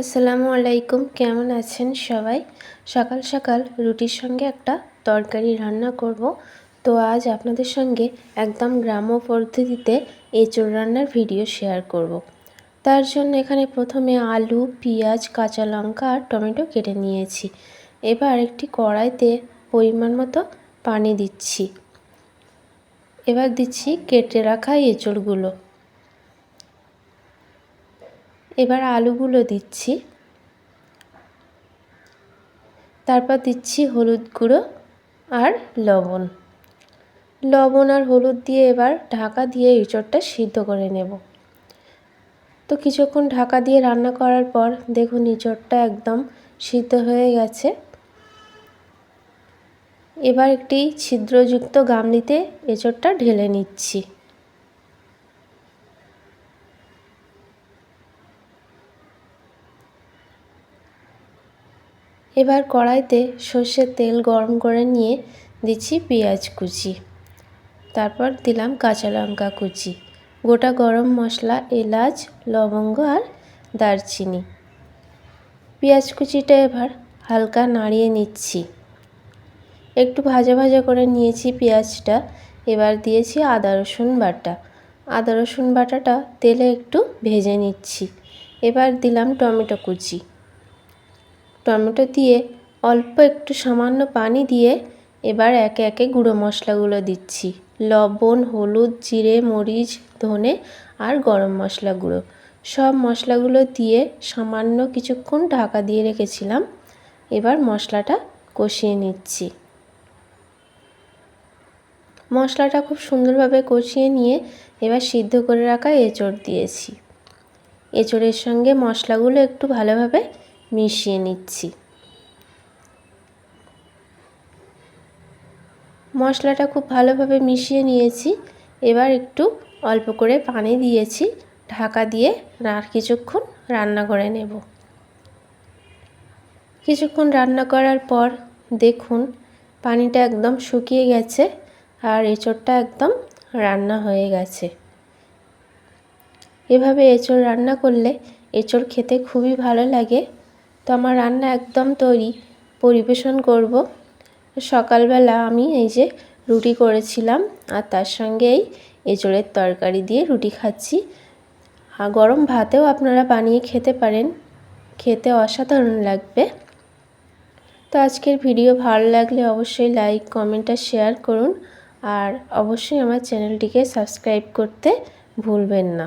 আসসালামু আলাইকুম, কেমন আছেন সবাই? সকাল সকাল রুটির সঙ্গে একটা তরকারি রান্না করব। তো আজ আপনাদের সঙ্গে একদম গ্রাম্য পদ্ধতিতে এঁচড় রান্নার ভিডিও শেয়ার করব। তার জন্য এখানে প্রথমে আলু, পেঁয়াজ, কাঁচা লঙ্কা আর টমেটো কেটে নিয়েছি। এবার একটি কড়াইতে পরিমাণ মতো পানি দিচ্ছি। এবার দিচ্ছি কেটে রাখা এঁচড়গুলো। এবার আলুগুলো দিচ্ছি। তারপর দিচ্ছি হলুদ গুঁড়ো আর লবণ। লবণ আর হলুদ দিয়ে এবার ঢাকা দিয়ে এঁচড়টা সিদ্ধ করে নেব। তো কিছুক্ষণ ঢাকা দিয়ে রান্না করার পর দেখুন এঁচড়টা একদম সিদ্ধ হয়ে গেছে। এবার একটি ছিদ্রযুক্ত গামলিতে এঁচড়টা ঢেলে নিচ্ছি। এবার কড়াইতে সর্ষের তেল গরম করে নিয়ে দিচ্ছি পেঁয়াজ কুচি। তারপর দিলাম কাঁচা লঙ্কা কুচি। গোটা গরম মশলা, এলাচ, লবঙ্গ আর দারচিনি। পেঁয়াজ কুচিটা এবার হালকা নাড়িয়ে নিচ্ছি। একটু ভাজা ভাজা করে নিয়েছি পেঁয়াজটা। এবার দিয়েছি আদা, রসুন বাটা। আদা, রসুন বাটাটা তেলে একটু ভেজে নিচ্ছি। এবার দিলাম টমেটো কুচি। টমেটো দিয়ে অল্প একটু সামান্য পানি দিয়ে এবার একে একে গুঁড়ো মশলাগুলো দিচ্ছি। লবণ, হলুদ, জিরে, মরিচ, ধনে আর গরম মশলা গুঁড়ো। সব মশলাগুলো দিয়ে সামান্য কিছুক্ষণ ঢাকা দিয়ে রেখেছিলাম। এবার মশলাটা কষিয়ে নিচ্ছি। মশলাটা খুব সুন্দরভাবে কষিয়ে নিয়ে এবার সিদ্ধ করে রাখা এঁচড় দিয়েছি। এঁচড়ের সঙ্গে মশলাগুলো একটু ভালোভাবে মিশিয়ে নিচ্ছি। মশলাটা খুব ভালোভাবে মিশিয়ে নিয়েছি। এবার একটু অল্প করে পানি দিয়েছি। ঢাকা দিয়ে আর কিছুক্ষণ রান্না করে নেব। কিছুক্ষণ রান্না করার পর দেখুন, পানিটা একদম শুকিয়ে গেছে আর এঁচড়টা একদম রান্না হয়ে গেছে। এভাবে এঁচড় রান্না করলে এঁচড় খেতে খুবই ভালো লাগে। তো আমার রান্না একদম তৈরি, পরিবেশন করব। সকালবেলা আমি এই যে রুটি করেছিলাম আর তার সঙ্গে এই এঁচড়ের তরকারি দিয়ে রুটি খাচ্ছি। আর গরম ভাতেও আপনারা বানিয়ে খেতে পারেন, খেতে অসাধারণ লাগবে। তো আজকের ভিডিও ভালো লাগলে অবশ্যই লাইক, কমেন্ট আর শেয়ার করুন। আর অবশ্যই আমার চ্যানেলটিকে সাবস্ক্রাইব করতে ভুলবেন না।